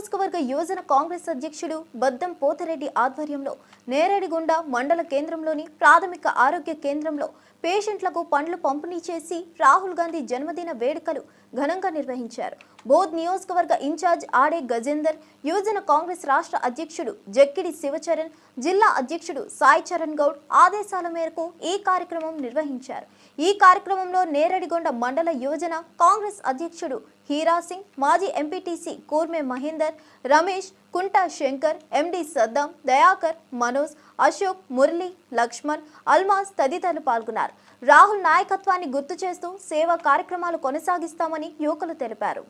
నియోజకవర్గ యువజన కాంగ్రెస్ అధ్యక్షుడు బద్దం పోతరెడ్డి ఆధ్వర్యంలో నేరేడిగొండ మండల కేంద్రంలోని ప్రాథమిక ఆరోగ్య కేంద్రంలో పేషెంట్లకు పండ్లు పంపిణీ చేసి రాహుల్ గాంధీ జన్మదిన వేడుకలు ఘనంగా నిర్వహించారు. బోధ్ నియోజకవర్గ ఇన్ఛార్జ్ ఆడే గజేందర్ యువజన కాంగ్రెస్ రాష్ట్ర అధ్యక్షుడు జక్కిడి శివచరణ్ జిల్లా అధ్యక్షుడు సాయి చరణ్ గౌడ్ ఆదేశాల మేరకు ఈ కార్యక్రమం నిర్వహించారు. ఈ కార్యక్రమంలో నేరడిగొండ మండల యువజన కాంగ్రెస్ అధ్యక్షుడు హీరా సింగ్ మాజీ ఎంపీటీసీ కూర్మే మహేందర్ రమేష్ కుంటా శంకర్ ఎండి సద్దాం దయాకర్ మనోజ్ అశోక్ మురళి లక్ష్మణ్ అల్మాస్ తదితరులు పాల్గొన్నారు. రాహుల్ నాయకత్వాన్ని గుర్తు చేస్తూ సేవా కార్యక్రమాలు కొనసాగిస్తామని యువకులు తెలిపారు.